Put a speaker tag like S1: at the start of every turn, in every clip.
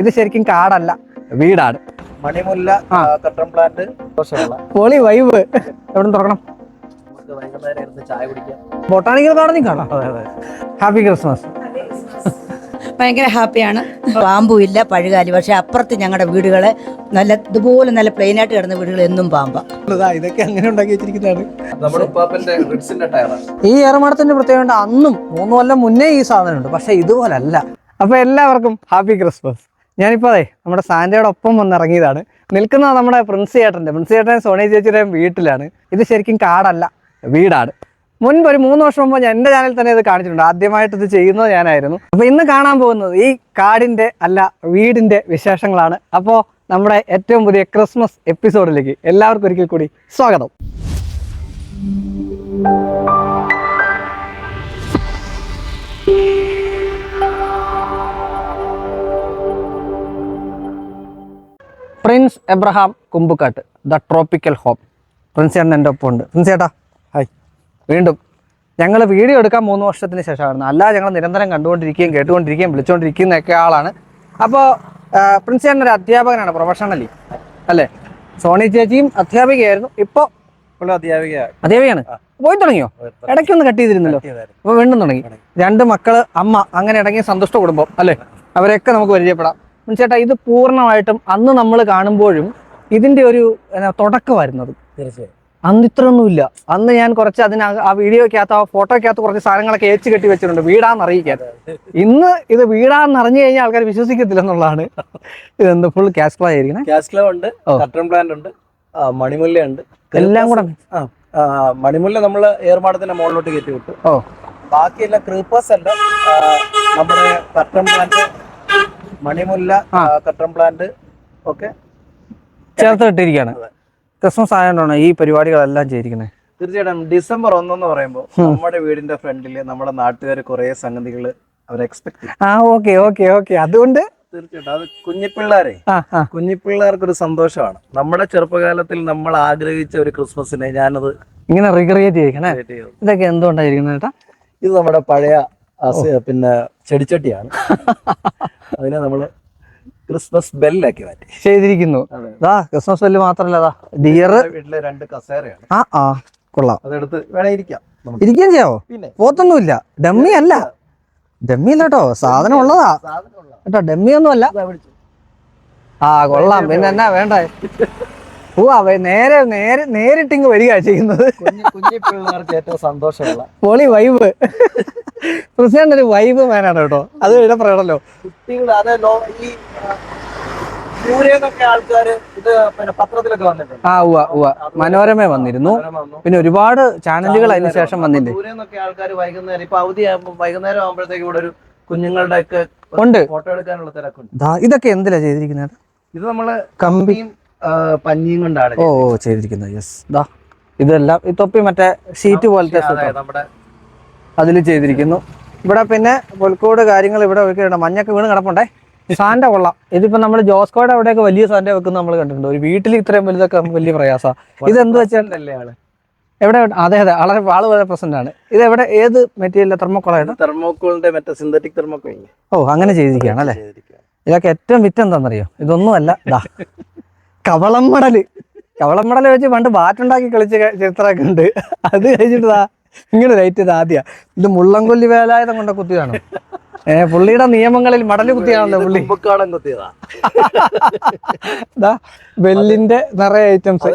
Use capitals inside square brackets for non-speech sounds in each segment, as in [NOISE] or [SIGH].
S1: ഇത് ശരിക്കും കാടല്ല. വീടാണ്.
S2: മണിമുല്ല. കട്ടൻ പ്ലാന്റ്
S1: പൊളി വൈബ്. എവിടെ തുറക്കണം? ബൊട്ടാണിക്കൽ ഗാർഡനിൽ കാണാം. ഹാപ്പി ക്രിസ്മസ്
S3: ഭയങ്കര ഹാപ്പിയാണ്. പാമ്പു ഇല്ല പഴുകാലി. പക്ഷെ അപ്പുറത്ത് ഞങ്ങളുടെ വീടുകളെ നല്ല ഇതുപോലെ നല്ല പ്ലെയിൻ ആയിട്ട് കിടന്ന വീടുകൾ എന്നും പാമ്പ.
S1: ഇതൊക്കെ അങ്ങനെ ഉണ്ടാക്കി വെച്ചിരിക്കുന്നതാണ്. ഈ ഏറമാടത്തിന്റെ പ്രത്യേകത അന്നും മൂന്ന് കൊല്ലം മുന്നേ ഈ സാധനം ഉണ്ട്. പക്ഷെ ഇതുപോലല്ല. അപ്പൊ എല്ലാവർക്കും ഹാപ്പി ക്രിസ്മസ് ഞാനിപ്പോ അതെ നമ്മുടെ സാന്റയുടെ ഒപ്പം വന്ന് ഇറങ്ങിയതാണ് നിൽക്കുന്നത് നമ്മുടെ പ്രിൻസ് ചേട്ടന്റെ പ്രിൻസ് ചേട്ടൻ സോണി ചേച്ചിയുടെയും വീട്ടിലാണ്. ഇത് ശരിക്കും കാടല്ല വീടാണ്. മുൻപ് ഒരു മൂന്ന് വർഷം മുമ്പ് ഞാൻ എന്റെ ചാനൽ തന്നെ ഇത് കാണിച്ചിട്ടുണ്ട്. ആദ്യമായിട്ട് ഇത് ചെയ്യുന്നത് ഞാനായിരുന്നു. അപ്പോൾ ഇന്ന് കാണാൻ പോകുന്നത് ഈ കാടിന്റെ അല്ല വീടിന്റെ വിശേഷങ്ങളാണ്. അപ്പോൾ നമ്മുടെ ഏറ്റവും പുതിയ ക്രിസ്മസ് എപ്പിസോഡിലേക്ക് എല്ലാവർക്കും ഒരിക്കൽ കൂടി സ്വാഗതം. Prince Abraham Kumbukkattu the tropical home Prince ചേട്ടൻ എന്റെ ഒപ്പം ഉണ്ട് പ്രിൻസ് ചേട്ടാ ഹായ് വീണ്ടും ഞങ്ങൾ വീഡിയോ എടുക്കാൻ മൂന്ന് വർഷത്തിന് ശേഷമായിരുന്നു. അല്ല ഞങ്ങൾ നിരന്തരം കണ്ടുകൊണ്ടിരിക്കുകയും കേട്ടുകൊണ്ടിരിക്കുകയും വിളിച്ചുകൊണ്ടിരിക്കുന്ന ഒക്കെ ആളാണ് അപ്പോൾ പ്രിൻസ് ചേട്ടൻ ഒരു അധ്യാപകനാണ് പ്രൊഫഷണലി അല്ലേ? സോണി ചേച്ചിയും അധ്യാപികയായിരുന്നു. ഇപ്പോൾ
S2: ഇപ്പോൾ അധ്യാപിക
S1: അധ്യാപികയാണ്? പോയി തുടങ്ങിയോ? ഇടയ്ക്കൊന്ന് കട്ട് ചെയ്തിരുന്നല്ലോ. അപ്പോൾ വീണ്ടും തുടങ്ങി. രണ്ട് മക്കൾ അമ്മ അങ്ങനെ ഇടങ്ങിയ സന്തുഷ്ട കുടുംബം അല്ലേ? അവരെയൊക്കെ നമുക്ക് പരിചയപ്പെടാം. ചേട്ടാ ഇത് പൂർണമായിട്ടും അന്ന് നമ്മൾ കാണുമ്പോഴും ഇതിന്റെ ഒരു തുടക്കമായിരുന്നത്
S2: തീർച്ചയായും.
S1: അന്ന് ഇത്രയൊന്നുമില്ല. അന്ന് ഞാൻ കുറച്ച് അതിന് ആ വീഡിയോക്കകത്ത് ആ ഫോട്ടോക്കകത്ത് കുറച്ച് സാധനങ്ങളൊക്കെ ഏച്ച് കെട്ടി വെച്ചിട്ടുണ്ട്. വീടാന്ന് അറിയിക്കാൻ. ഇന്ന് ഇത് വീടാന്ന് അറിഞ്ഞു കഴിഞ്ഞാൽ ആൾക്കാർ വിശ്വസിക്കത്തില്ല എന്നുള്ളതാണ്. ഇതെന്ത് ഫുൾ ക്യാഷ് ഫ്ലോ ആയിരിക്കും
S2: ക്യാഷ് ഫ്ലോ ഉണ്ട് കട്ടൺ പ്ലാന്റ് ഉണ്ട് മണിമുല്ല ഉണ്ട്.
S1: എല്ലാം കൂടെ
S2: മണിമുല്ല നമ്മൾ ഏർമാടത്തിന്റെ മുകളിലോട്ട് കയറ്റി വിട്ടു. ബാക്കിയെല്ലാം ക്രീപ്പേഴ്സ് അല്ല നമ്മുടെ കട്ടൺ പ്ലാന്റ് മണിമുല്ല കട്ടൻ പ്ലാന്റ് ഒക്കെ
S1: ചേർത്ത് ഇട്ടിരിക്കുകയാണ്. ക്രിസ്മസ് ആയതുകൊണ്ടാണ് ഈ പരിപാടികളെല്ലാം ചെയ്തിരിക്കുന്നത്?
S2: തീർച്ചയായിട്ടും ഡിസംബർ ഒന്നെന്ന് പറയുമ്പോൾ നമ്മുടെ വീടിന്റെ ഫ്രണ്ടിൽ നമ്മുടെ നാട്ടുകാർ കുറെ സംഗതികൾ അവർ എക്സ്പെക്ട്
S1: ആ ഓക്കെ ഓക്കെ ഓക്കെ. അതുകൊണ്ട്
S2: തീർച്ചയായിട്ടും. അത് കുഞ്ഞിപ്പിള്ളേരെ. കുഞ്ഞിപ്പിള്ളേർക്ക് ഒരു സന്തോഷമാണ്. നമ്മുടെ ചെറുപ്പകാലത്തിൽ നമ്മൾ ആഗ്രഹിച്ച ഒരു ക്രിസ്മസിനെ ഞാനത്
S1: ഇങ്ങനെ റിക്രിയേറ്റ് ചെയ്യിക്കണേ
S2: ചെയ്തു.
S1: ഇതൊക്കെ എന്തുകൊണ്ടായിരിക്കുന്നത് ചേട്ടാ?
S2: ഇത് നമ്മുടെ പഴയ പിന്നെ ചെടിച്ചട്ടിയാണ്. അതിനെ നമ്മൾ ക്രിസ്മസ് ബെല്ലാക്കി മാറ്റി.
S1: ചെയ്തിരിക്കുന്നു. ദാ ക്രിസ്മസ് ബെല്ല് മാത്രല്ല ദാ ഡിയർ
S2: വീട്ടിലെ രണ്ട് കസേരയാണ്.
S1: ആ ആ കൊള്ളാം.
S2: അതെടുത്ത് വേണേ ഇരിക്കാം ഇരിക്കാൻ
S1: ഇരിക്കുകയും ചെയ്യാവോ?
S2: പിന്നെ.
S1: പോത്തൊന്നുമില്ല. ഡമ്മി അല്ല. ഡമ്മി അല്ല കേട്ടോ. സാധനം ഉള്ളതാ. കേട്ടോ ഡമ്മി ഒന്നും അല്ല ആ കൊള്ളാം. പിന്നെ എന്നാ വേണ്ടേ? പോവാ വേ- നേരെ നേരെ നേരിട്ടിങ് വരിക ചെയ്യുന്നത്
S2: പിള്ളേർക്ക് ഏറ്റവും സന്തോഷമുള്ള.
S1: പൊളി വൈബ്. പ്രസിഡന്റ് ഒരു വൈബ് മാനാണ് കേട്ടോ. അത് ഇവിടെ പറയണല്ലോ.
S2: കുട്ടികൾ ഈ ആ,
S1: മനോരമ വന്നിരുന്നു. പിന്നെ ഒരുപാട് ചാനലുകൾ അതിന് ശേഷം വന്നില്ലേ?
S2: ആൾക്കാർ വൈകുന്നേരം ഇപ്പൊ അവധി വൈകുന്നേരം ആകുമ്പോഴത്തേക്ക് ഇവിടെ ഒരു കുഞ്ഞുങ്ങളുടെ ഒക്കെ
S1: ഉണ്ട്.
S2: ഫോട്ടോ എടുക്കാനുള്ള തിരക്കുണ്ട്.
S1: ഇതൊക്കെ എന്തിലാ ചെയ്തിരിക്കുന്നത്?
S2: ഇത് നമ്മൾ
S1: കമ്പി.
S2: കമ്പിയും പഞ്ഞിയും കൊണ്ടാണ്
S1: ഓ ഓ ചെയ്തിരിക്കുന്നത്. യെസ് ദാ ഇതെല്ലാം ഈ തൊപ്പി മറ്റേ ഷീറ്റ് പോലത്തെ അതിൽ ചെയ്തിരിക്കുന്നു. ഇവിടെ പിന്നെ പുൽക്കോട് കാര്യങ്ങൾ ഇവിടെ വെക്കുന്നുണ്ട്. മഞ്ഞൊക്കെ വീണ് കിടപ്പുണ്ടേ? സാന്റെ കൊള്ളാം. ഇതിപ്പോ നമ്മൾ ജോസ്കോയുടെ അവിടെയൊക്കെ വലിയ സാന്റെ വെക്കുന്ന നമ്മൾ കണ്ടിട്ടുണ്ട്. ഒരു വീട്ടിൽ ഇത്രയും വലുതൊക്കെ വലിയ പ്രയാസമാണ് ഇതെന്ത് വെച്ചാൽ
S2: അല്ലേ ആൾ?
S1: എവിടെ അതെ അതെ വളരെ ആൾ വളരെ പ്രസന്റ് ആണ്. ഇത് എവിടെ ഏത് മെറ്റീരിയൽ തെർമോക്കോളാണ്
S2: തെർമോക്കോളിന്റെ മറ്റേ സിന്തറ്റിക് തെർമോക്കോൾ
S1: ഓ അങ്ങനെ ചെയ്തിരിക്കുകയാണ് അല്ലേ? ഇതൊക്കെ ഏറ്റവും വിറ്റ് എന്താണെന്നറിയോ ഇതൊന്നുമല്ല. ദാ കവളം മടൽ കവളം മടൽ വെച്ച് പണ്ട് ബാറ്റുണ്ടാക്കി കളിച്ച ചരിത്രമൊക്കെ ഉണ്ട്. അത് കഴിച്ചിട്ടാ ഇങ്ങനെ ലൈറ്റ് ഇത് ആദ്യ. ഇത് മുള്ളംകൊല്ലി വേലായുധം കൊണ്ട കുത്തിയതാണ്? ഏ പുള്ളിയുടെ നിയമങ്ങളിൽ മടൽ കുത്തിയാണല്ലോ പുള്ളി.
S2: കുത്തിയതാ.
S1: ദാ ബെല്ലിന്റെ നിറയെ ഐറ്റംസ്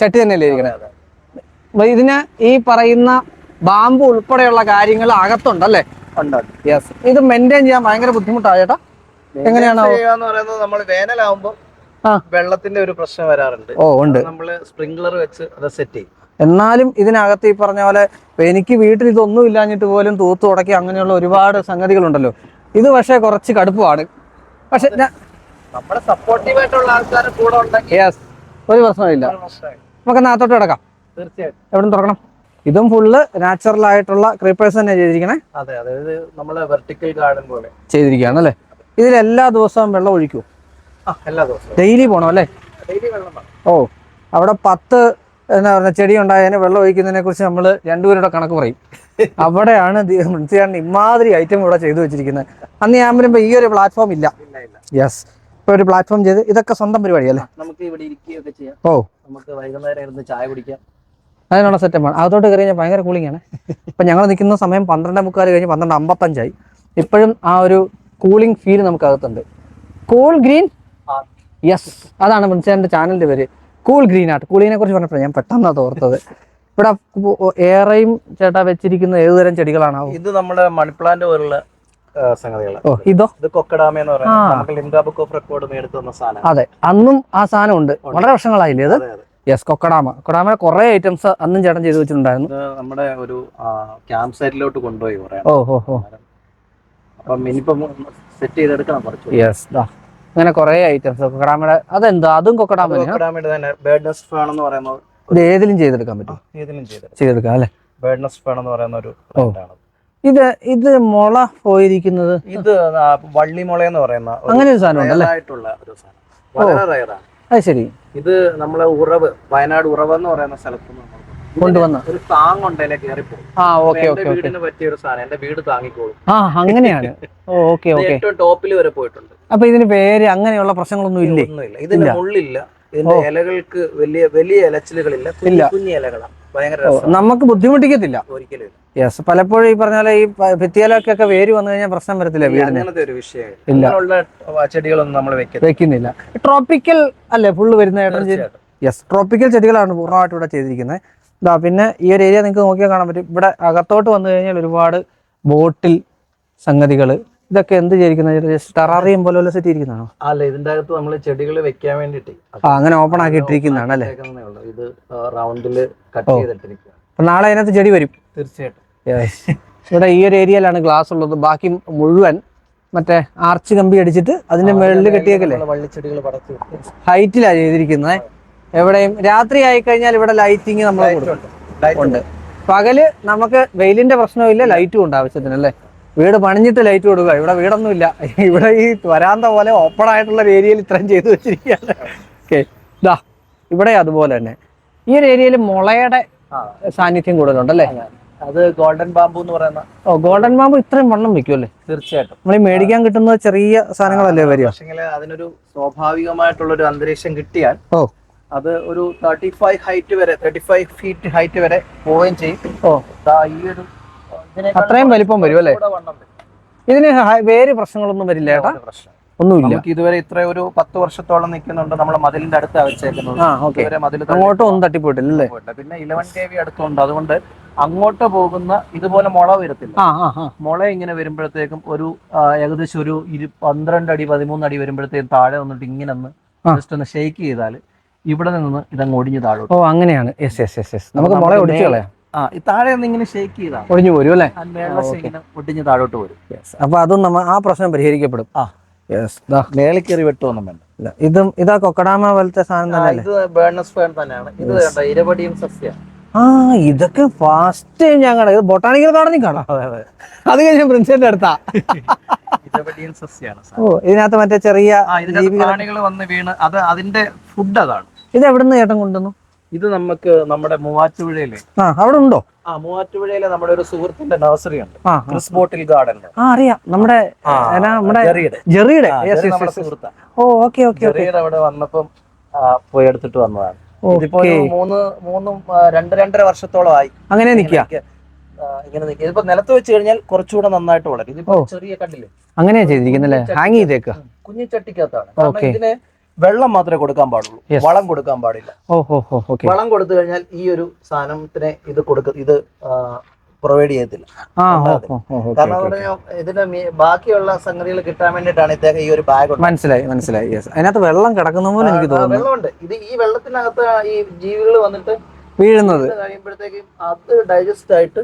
S1: ചട്ടി തന്നെയല്ലേ ഇരിക്കണേ? ഇതിന് ഈ പറയുന്ന ബാമ്പു ഉൾപ്പെടെയുള്ള കാര്യങ്ങൾ അകത്തുണ്ടല്ലേ? യെസ് ഇത് മെയിന്റെയിൻ ചെയ്യാൻ ഭയങ്കര ബുദ്ധിമുട്ടാണ് ചേട്ടാ. എങ്ങനെയാണോ
S2: നമ്മൾ വേനലാവുമ്പോ. വെള്ളത്തിന്റെ ഒരു പ്രശ്നം വരാറുണ്ട്.
S1: ഓ ഉണ്ട്.
S2: നമ്മൾ സ്പ്രിംഗ്ലർ വെച്ച് അത് സെറ്റ് ചെയ്യും.
S1: എന്നാലും ഇതിനകത്ത് ഈ പറഞ്ഞ പോലെ എനിക്ക് വീട്ടിൽ ഇതൊന്നും ഇല്ലാഞ്ഞിട്ട് പോലും തൂത്തു ഉടക്കി അങ്ങനെയുള്ള ഒരുപാട് സംഗതികളുണ്ടല്ലോ. ഇത് പക്ഷേ കുറച്ച് കടുപ്പമാണ്. പക്ഷെ
S2: നമ്മുടെ സപ്പോർട്ടീവ് ആയിട്ടുള്ള ആൾക്കാർ കൂടെ ഉണ്ടെങ്കിൽ
S1: യെസ് ഒരു പ്രശ്നമില്ല നമുക്ക് നാത്തോട്ട് കിടക്കാം.
S2: തീർച്ചയായിട്ടും.
S1: എവിടെ തുറക്കണം? ഇതും ഫുള്ള് നാച്ചുറൽ ആയിട്ടുള്ള ക്രീപ്പേഴ്സ് തന്നെ ചെയ്തിരിക്കണേ?
S2: അതെ അതായത് നമ്മളെ വെർട്ടിക്കൽ ഗാർഡൻ പോലെ.
S1: ചെയ്തിരിക്കുകയാണ് അല്ലേ ഇതിൽ എല്ലാ ദിവസവും വെള്ളം ഒഴിക്കൂ.
S2: ആ എല്ലാ ദിവസവും.
S1: ഡെയിലി പോണോ അല്ലേ?
S2: ഡെയിലി വെള്ളം വേണം.
S1: ഓ അവിടെ പത്ത് എന്താ പറയുക ചെടി ഉണ്ടായതിന് വെള്ളം ഒഴിക്കുന്നതിനെ കുറിച്ച് നമ്മൾ രണ്ടുപേരുടെ കണക്ക് പറയും. അവിടെയാണ് ചെയ്യാൻ ഇമാതിരി ഐറ്റം ഇവിടെ ചെയ്തു വെച്ചിരിക്കുന്നത്. അന്ന് ഞാൻ വരുമ്പോൾ ഈ ഒരു പ്ലാറ്റ്ഫോം ഇല്ല. യെസ് ഇപ്പൊ ഒരു പ്ലാറ്റ്ഫോം ചെയ്ത് ഇതൊക്കെ സ്വന്തം പരിപാടി അല്ലേ?
S2: നമുക്ക് ഇവിടെ ഇരിക്കുകയൊക്കെ ചെയ്യാം.
S1: ഓ.
S2: നമുക്ക് വൈകുന്നേരം ഇരുന്ന് ചായ കുടിക്കാം.
S1: അതിനുള്ള സെറ്റപ്പാണ് അതോട്ട് കയറി കഴിഞ്ഞാൽ ഭയങ്കര കൂളിംഗ് ആണ്. ഇപ്പൊ ഞങ്ങൾ നിൽക്കുന്ന സമയം പന്ത്രണ്ട് മുക്കാൽ കഴിഞ്ഞ് പന്ത്രണ്ട് അമ്പത്തഞ്ചായി. ഇപ്പോഴും ആ ഒരു കൂളിംഗ് ഫീൽ നമുക്ക് അകത്തുണ്ട് കൂൾ ഗ്രീൻ യെസ് അതാണ് പ്രിൻസേന്റെ ചാനലിന്റെ പേര്. കൂൾ ഗ്രീൻ ആർട്ട് കൂളിനെ കുറിച്ച് പറഞ്ഞപ്പോൾ ഞാൻ പെട്ടെന്നാണ് തോർത്തത്. ഇവിടെ ഏറെയും ചേട്ടാ വെച്ചിരിക്കുന്ന ഏതുതരം ചെടികളാണോ
S2: ഇത് നമ്മുടെ മണിപ്ലാന്റ് പോലുള്ള സംഗതികൾ
S1: ഓ ഇതോ?
S2: ഇത് കൊക്കഡാമ എന്ന് പറയുന്നത് ലിംഗാ ബുക്ക് ഓഫ് റെക്കോർഡ് മേടിച്ചു തന്ന സാധനം.
S1: അതെ. അന്നും ആ സാധനം ഉണ്ട്. വളരെ വർഷങ്ങളായില്ലേ
S2: അതെ.
S1: യെസ് കൊക്കടാമ കൊക്കടാമ കുറേ ഐറ്റംസ് അന്നും ചേട്ടൻ ചെയ്തു വെച്ചിട്ടുണ്ടായിരുന്നു.
S2: നമ്മുടെ ഒരു ക്യാമ്പ് സൈറ്റിലോട്ട് കൊണ്ടുപോയി
S1: ഓ ഓ
S2: അപ്പം ഇനിയിപ്പം സെറ്റ് ചെയ്തെടുക്കണം കുറച്ച്.
S1: യെസ് ദാ. അങ്ങനെ കുറെ ഐറ്റംസ് കൊക്കടാമയുടെ അതെന്താ? അതും കൊക്കടാമയുടെ
S2: കൊക്കഡാമയുടെ തന്നെ ബേർഡ് നെസ്റ്റ് ഫേൺ എന്ന് പറയുന്നത്
S1: ഇത് ഏതിലും ചെയ്തെടുക്കാൻ പറ്റും?
S2: ഏതിലും
S1: ചെയ്തെടുക്കാം. അല്ലേ?
S2: ബേർഡ് നെസ്റ്റ് ഫേൺ എന്ന് പറയുന്ന ഒരു
S1: ഇത് ഇത് മുള പോയിരിക്കുന്നത്?
S2: ഇത് വള്ളിമുള എന്ന് പറയുന്ന
S1: അങ്ങനെ ഒരു സാധനം
S2: ആയിട്ടുള്ള ഒരു സാധനം. വളരെ റയറാണ്
S1: അത് ശരി.
S2: ഇത് നമ്മളെ ഉറവ് വയനാട് ഉറവ് എന്ന് പറയുന്ന സ്ഥലത്ത്
S1: കൊണ്ടുവന്ന
S2: ഒരു താങ് കയറിപ്പോകും.
S1: ആ ഓക്കെ ഓക്കെ ഓക്കെ.
S2: വീടിന് പറ്റിയ ഒരു സാധനം എന്റെ വീട് താങ്ങിക്കോളും.
S1: ആ അങ്ങനെയാണ്. Okay okay.
S2: ഏറ്റവും ടോപ്പിൽ വരെ പോയിട്ടുണ്ട്.
S1: അപ്പൊ ഇതിന് പേര് അങ്ങനെയുള്ള പ്രശ്നങ്ങളൊന്നും ഇല്ലേ?
S2: ഒന്നുമില്ല. ഇതിന്. മുള്ളില്ല. ഇതിന്റെ ഇലകൾക്ക് വലിയ വലിയ ഇലച്ചിലുകളില്ല. കുഞ്ഞു. കുഞ്ഞു ഇലകളാണ്. ഭയങ്കര
S1: നമുക്ക് ബുദ്ധിമുട്ടിക്കത്തില്ല.
S2: ഒരിക്കലും
S1: യെസ് പലപ്പോഴും ഈ പറഞ്ഞ പോലെ ഈ ഭിത്തിയിലൊക്കെ വേര് വന്നു കഴിഞ്ഞാൽ പ്രശ്നം വരത്തില്ല വീടിന്.
S2: അങ്ങനത്തെ ഒരു. ചെടികളൊന്നും നമ്മൾ
S1: വെക്കുന്നില്ല. ട്രോപ്പിക്കൽ അല്ലേ ഫുള്ള് വരുന്ന യെസ് ട്രോപ്പിക്കൽ ചെടികളാണ് പൂർണമായിട്ട് ഇവിടെ ചെയ്തിരിക്കുന്നത്. ഇതാ പിന്നെ ഈ ഒരു ഏരിയ നിങ്ങൾക്ക് നോക്കിയാൽ കാണാൻ പറ്റും. ഇവിടെ അകത്തോട്ട് വന്നു കഴിഞ്ഞാൽ ഒരുപാട് ബോട്ടിൽ സംഗതികൾ ഇതൊക്കെ എന്ത് ചെയ്തിരിക്കുന്നത്? ടെറാറിയം പോലെ സെറ്റ് ഇരിക്കുന്നതാണോ
S2: അല്ല ഇതിന്റെ അകത്ത് നമ്മൾ ചെടികൾ വെക്കാൻ വേണ്ടിട്ട്
S1: അങ്ങനെ ഓപ്പൺ ആക്കി ഇട്ടിരിക്കുന്നതാണ് അല്ലേ
S2: ഇത് റൗണ്ടിൽ കട്ട്
S1: ഓ.
S2: ചെയ്തിട്ടിരിക്കുക
S1: അപ്പൊ നാളെ അതിനകത്ത് ചെടി വരും?
S2: തീർച്ചയായിട്ടും.
S1: ഇവിടെ ഈ ഒരു ഏരിയയിലാണ് ഗ്ലാസ് ഉള്ളത്. ബാക്കി മുഴുവൻ മറ്റേ ആർച്ച് കമ്പി അടിച്ചിട്ട് അതിന്റെ മുകളിൽ കെട്ടിയേക്കല്ലേ?
S2: വള്ളിച്ചെടികൾ
S1: ഹൈറ്റിലാണ് ചെയ്തിരിക്കുന്നത്. എവിടെയും രാത്രി ആയി കഴിഞ്ഞാൽ ഇവിടെ ലൈറ്റിങ് നമ്മൾ കൊടുക്കും. ഉണ്ട്. പകൽ നമുക്ക് വെയിലിന്റെ പ്രശ്നവും ഇല്ല ലൈറ്റും ഉണ്ട് ആവശ്യത്തിന് അല്ലേ? വീട് പണിഞ്ഞിട്ട് ലൈറ്റ് കൊടുക്കുക. ഇവിടെ വീടൊന്നുമില്ല. ഇവിടെ ഈ വരാന്ത പോലെ ഓപ്പൺ ആയിട്ടുള്ള ഒരു ഏരിയയിൽ ഇത്രയും ചെയ്തു വെച്ചിരിക്കുകയാണ്. ഓക്കെ ഇതാ ഇവിടെ അതുപോലെ തന്നെ. ഈ ഒരു ഏരിയയിൽ മുളയുടെ സാന്നിധ്യം കൂടുതലുണ്ട് അല്ലേ?
S2: അത്. ഗോൾഡൻ ബാമ്പു എന്ന് പറയുന്ന
S1: ഓ ഗോൾഡൻ ബാമ്പു ഇത്രയും വണ്ണം വെക്കുമല്ലേ
S2: തീർച്ചയായിട്ടും.
S1: നമ്മൾ ഈ മേടിക്കാൻ കിട്ടുന്ന ചെറിയ സാധനങ്ങളല്ലേ വരിക?
S2: പക്ഷേ അതിനൊരു സ്വാഭാവികമായിട്ടുള്ള ഒരു അന്തരീക്ഷം കിട്ടിയാൽ
S1: ഓ.
S2: അത് ഒരു തേർട്ടി ഫൈവ് ഹൈറ്റ് വരെ തേർട്ടി ഫൈവ് ഫീറ്റ് ഹൈറ്റ് വരെ പോവുകയും ചെയ്യും.
S1: ഓ.
S2: ഈ ഒരു
S1: അത്രയും വലിപ്പം വരും അല്ലേ? ഇതിന് വേറെ പ്രശ്നങ്ങളൊന്നും വരില്ല
S2: ഏട്ടാ?
S1: ഒന്നുമില്ല.
S2: നമുക്ക് ഇതുവരെ ഇത്ര ഒരു പത്ത് വർഷത്തോളം നിൽക്കുന്നുണ്ട്. നമ്മളെ മതിലിന്റെ അടുത്ത് വെച്ചേക്കുന്നത്.
S1: ആ
S2: ഇതുവരെ മതിൽ
S1: അങ്ങോട്ടും ഒന്നും തട്ടിപ്പോയിട്ടില്ല അല്ലേ?
S2: പിന്നെ ഇലവൻ കെ വി അടുത്തുണ്ട്. അതുകൊണ്ട് അങ്ങോട്ട് പോകുന്ന ഇതുപോലെ മുള വരത്തില്ല. മുള ഇങ്ങനെ വരുമ്പോഴത്തേക്കും ഒരു ഏകദേശം ഒരു ഇരു പന്ത്രണ്ട് അടി പതിമൂന്ന് അടി വരുമ്പോഴത്തേക്കും താഴെ വന്നിട്ട് ഇങ്ങനെ ഒന്ന് ജസ്റ്റ് ഒന്ന് ഷെയ്ക്ക് ചെയ്താൽ ഇവിടെ നിന്ന് ഇതങ്ങ് ഒടിഞ്ഞു താഴോട്ട്.
S1: ഓ അങ്ങനെയാണ്. യെസ് യെസ് യെസ് യെസ് നമുക്ക് മുള ഒടിച്ചു കളയാം.
S2: ആ ഈ താഴെ ഒന്ന് ഇങ്ങനെ ഷേക്ക് ചെയ്താൽ
S1: പോരും അല്ലേ?
S2: ഇങ്ങനെ ഒടിഞ്ഞ് താഴോട്ട് വരും
S1: അപ്പൊ അതും നമ്മ ആ പ്രശ്നം പരിഹരിക്കപ്പെടും.
S2: ആ.
S1: യെസ്
S2: മേളിൽ കയറി വെട്ടൊന്നും വേണ്ട.
S1: ഇതും ഇതാ കൊക്കടാമ പോലത്തെ സാധനം തന്നെ
S2: ഇത് ബേർണസ് ഫേൺ തന്നെയാണ്. ഇത് ഇരപടിയും
S1: ആ ഇതൊക്കെ ഫാസ്റ്റ് ഞാൻ കാണാം ഇത് ബൊട്ടാണിക്കൽ ഗാർഡനിൽ കാണാം. അത് കഴിഞ്ഞ പ്രിൻസിന്റെ അടുത്താ. ഓ ഇതിനകത്ത് മറ്റേ ചെറിയ ജീവികൾ
S2: വന്ന് വീണ് അത് അതിന്റെ ഫുഡ് അതാണ്.
S1: ഇത് എവിടുന്ന് ചേട്ടൻ കൊണ്ടുവന്നു?
S2: ഇത് നമുക്ക് നമ്മുടെ മൂവാറ്റുപുഴയിലെ
S1: അവിടെ ഉണ്ടോ?
S2: ആ മൂവാറ്റുപുഴയിലെ നമ്മുടെ ഒരു സുഹൃത്തിന്റെ നഴ്സറി ഉണ്ട്. ക്രിസ് ബോട്ടിൽ ഗാർഡൻ
S1: ആ അറിയാം. നമ്മുടെ നമ്മുടെ
S2: ജെറിയുടെ. സുഹൃത്താ.
S1: ഓ ഓക്കെ ഓക്കെ
S2: ജെറിയുടെ അവിടെ വന്നപ്പം പോയി എടുത്തിട്ട് വന്നതാണ്. ഇതിപ്പോ മൂന്ന് മൂന്നും രണ്ട് രണ്ടര വർഷത്തോളം ആയി.
S1: അങ്ങനെ നിക്കുക
S2: ഇങ്ങനെ നിൽക്കുക. ഇതിപ്പോ നിലത്ത് വെച്ച് കഴിഞ്ഞാൽ കുറച്ചുകൂടെ നന്നായിട്ട് വളരും. ഇതിപ്പോ ചെറിയ കണ്ടില്ലേ
S1: അങ്ങനെയാ ചെയ്തിരിക്കുന്നല്ലേ ഹാങ് ചെയ്തേക്കുക
S2: കുഞ്ഞു ചട്ടിക്കകത്താണ് കാരണം
S1: Okay.
S2: ഇതിന് വെള്ളം മാത്രമേ കൊടുക്കാൻ പാടുള്ളൂ. വളം കൊടുക്കാൻ പാടില്ല. വളം കൊടുത്തു കഴിഞ്ഞാൽ ഈ ഒരു സാധനത്തിന് ഇത് കൊടുക്ക ഇത് പ്രൊവൈഡ് ചെയ്യത്തില്ല. കാരണം ഇതിന്റെ ഇതിന് ബാക്കിയുള്ള സംഗതികൾ കിട്ടാൻ വേണ്ടിട്ടാണ് ഇദ്ദേഹം ഈ ഒരു ബാഗ്
S1: മനസ്സിലായി മനസ്സിലായി. യെസ് അതിനകത്ത് വെള്ളം കിടക്കുന്ന പോലെ എനിക്ക് തോന്നുന്നു.
S2: വെള്ളമുണ്ട്. ഇത് ഈ വെള്ളത്തിനകത്ത് ഈ ജീവികൾ വന്നിട്ട്
S1: വീഴുന്നത്.
S2: കഴിയുമ്പോഴത്തേക്കും അത് ഡൈജസ്റ്റ് ആയിട്ട്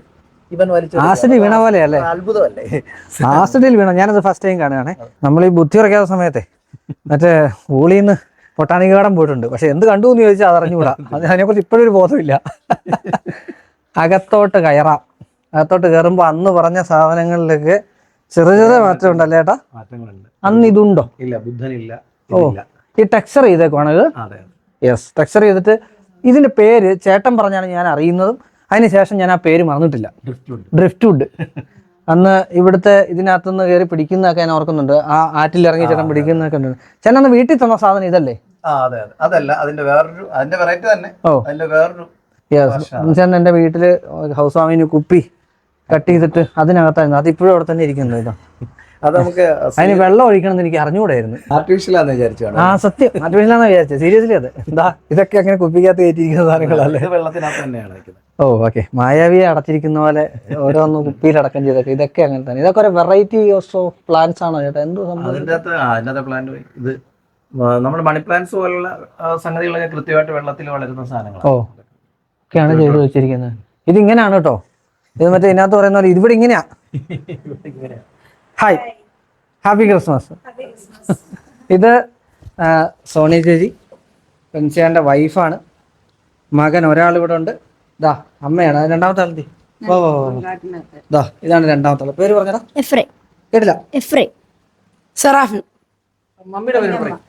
S2: ഇവൻ വലിച്ചു
S1: ആസിഡ് വീണ പോലെയല്ലേ?
S2: അത്ഭുതമല്ലേ?
S1: ആസിഡിൽ വീണ. ഞാനത് ഫസ്റ്റ് ടൈം കാണുകയാണ്. നമ്മൾ ഈ ബുദ്ധി ഉറക്കാത്ത സമയത്തെ മറ്റേ ഊളിന്ന് പൊട്ടാണിക ഗാർഡൻ പോയിട്ടുണ്ട്. പക്ഷെ എന്ത് കണ്ടു എന്ന് ചോദിച്ചാൽ അതറിഞ്ഞുകൂടാ [LAUGHS] അതിനെ കുറിച്ച് അതിനെക്കുറിച്ച് ഇപ്പോഴും ഒരു ബോധമില്ല. [LAUGHS] അകത്തോട്ട് കയറാം. അകത്തോട്ട് കയറുമ്പോൾ അന്ന് പറഞ്ഞ സാധനങ്ങളിലേക്ക് ചെറിയ ചെറിയ മാറ്റം ഉണ്ടല്ലേ ഏട്ടാ? അന്ന് ഇതുണ്ടോ?
S2: ഇല്ല ബുദ്ധനില്ല
S1: ഓ ഈ ടെക്സ്ചർ ചെയ്തേക്കുവാണ് ഇത്? യെസ് ടെക്സ്ചർ ചെയ്തിട്ട് ഇതിന്റെ പേര് ചേട്ടൻ പറഞ്ഞാണ് ഞാൻ അറിയുന്നതും അതിനുശേഷം ഞാൻ ആ പേര് മറന്നിട്ടില്ല. ഡ്രിഫ്റ്റ് വുഡ് [LAUGHS] അന്ന് ഇവിടുത്തെ ഇതിനകത്തുനിന്ന് കയറി പിടിക്കുന്നതൊക്കെ ഞാൻ ഓർക്കുന്നുണ്ട്. ആ ആറ്റിൽ ഇറങ്ങി ചേട്ടൻ പിടിക്കുന്നതൊക്കെ ഉണ്ട് ചേട്ടൻ അന്ന് വീട്ടിൽ തന്ന സാധനം ഇതല്ലേ?
S2: അതെ അതെ. അതല്ല അതിന്റെ വേറൊരു അതിന്റെ വെറൈറ്റി തന്നെ.
S1: ഓ.
S2: അതിന്റെ വേറൊരു
S1: ചേട്ടൻ എന്റെ വീട്ടിൽ ഹൗസ് വാമിന് കുപ്പി കട്ട് ചെയ്തിട്ട് അതിനകത്തായിരുന്നു. അതിപ്പോഴും അവിടെ തന്നെ ഇരിക്കുന്നു ഇതാ [LAUGHS]
S2: അത് നമുക്ക്
S1: അതിന് വെള്ളം ഒഴിക്കണമെന്ന് എനിക്ക് അറിഞ്ഞുകൂടായിരുന്നു.
S2: ആർട്ടിഫിഷ്യൽ ആണെന്ന് വിചാരിച്ചാണ്.
S1: ആ സത്യം. ആർട്ടിഫിഷ്യലാന്ന് വിചാരിച്ചത് സീരിയസ്ലി അത്. എന്താ? ഇതൊക്കെ അങ്ങനെ കുപ്പിക്കകത്ത് കയറ്റിയിരിക്കുന്ന സാധനങ്ങളല്ലേ?
S2: വെള്ളത്തിനകത്ത് തന്നെയാണ്
S1: ഓ ഓക്കെ. മായാവിയെ അടച്ചിരിക്കുന്ന പോലെ ഓരോന്ന് കുപ്പിയിൽ അടക്കം ചെയ്തൊക്കെ ഇതൊക്കെ അങ്ങനെ തന്നെ. ഇതൊക്കെ ഒരു വെറൈറ്റി ഓഫ് പ്ലാന്റ്സ് ആണോ ചേട്ടാ? എന്തോ സംഭവം?
S2: പ്ലാന്റ് ഇത് നമ്മുടെ മണി പ്ലാന്റ്സ് പോലുള്ള സംഗതികളൊക്കെ കൃത്യമായിട്ട് വെള്ളത്തിൽ വളരുന്ന സാധനങ്ങളാണ്.
S1: ഓ ഒക്കെയാണ് ചെയ്തു വെച്ചിരിക്കുന്നത്. ഇത് ഇങ്ങനെയാണ് കേട്ടോ ഇത് മറ്റേ ഇതിനകത്ത് പറയുന്ന പോലെ ഇതിവിടെ ഇങ്ങനെയാ. [LAUGHS]
S2: ഇങ്ങനെയാ.
S1: ഹായ് ഹാപ്പി ക്രിസ്മസ് ഇത് സോണിയ സോണി ചേച്ചി പെൻസിയാന്റെ വൈഫാണ് മകൻ ഒരാൾ ഇവിടെ ഉണ്ട്. ദാ അമ്മയാണ്. രണ്ടാമത്തെ ആളെത്തി ഓ വാ. ദാ ഇതാണ് രണ്ടാമത്തെ ആൾ. പേര് പറഞ്ഞടാ.
S4: എഫ്രേ.
S1: കേട്ടില്ല?
S4: എഫ്രേ. സറാഫിൻ.
S1: മമ്മിയുടെ പേര് പറയും.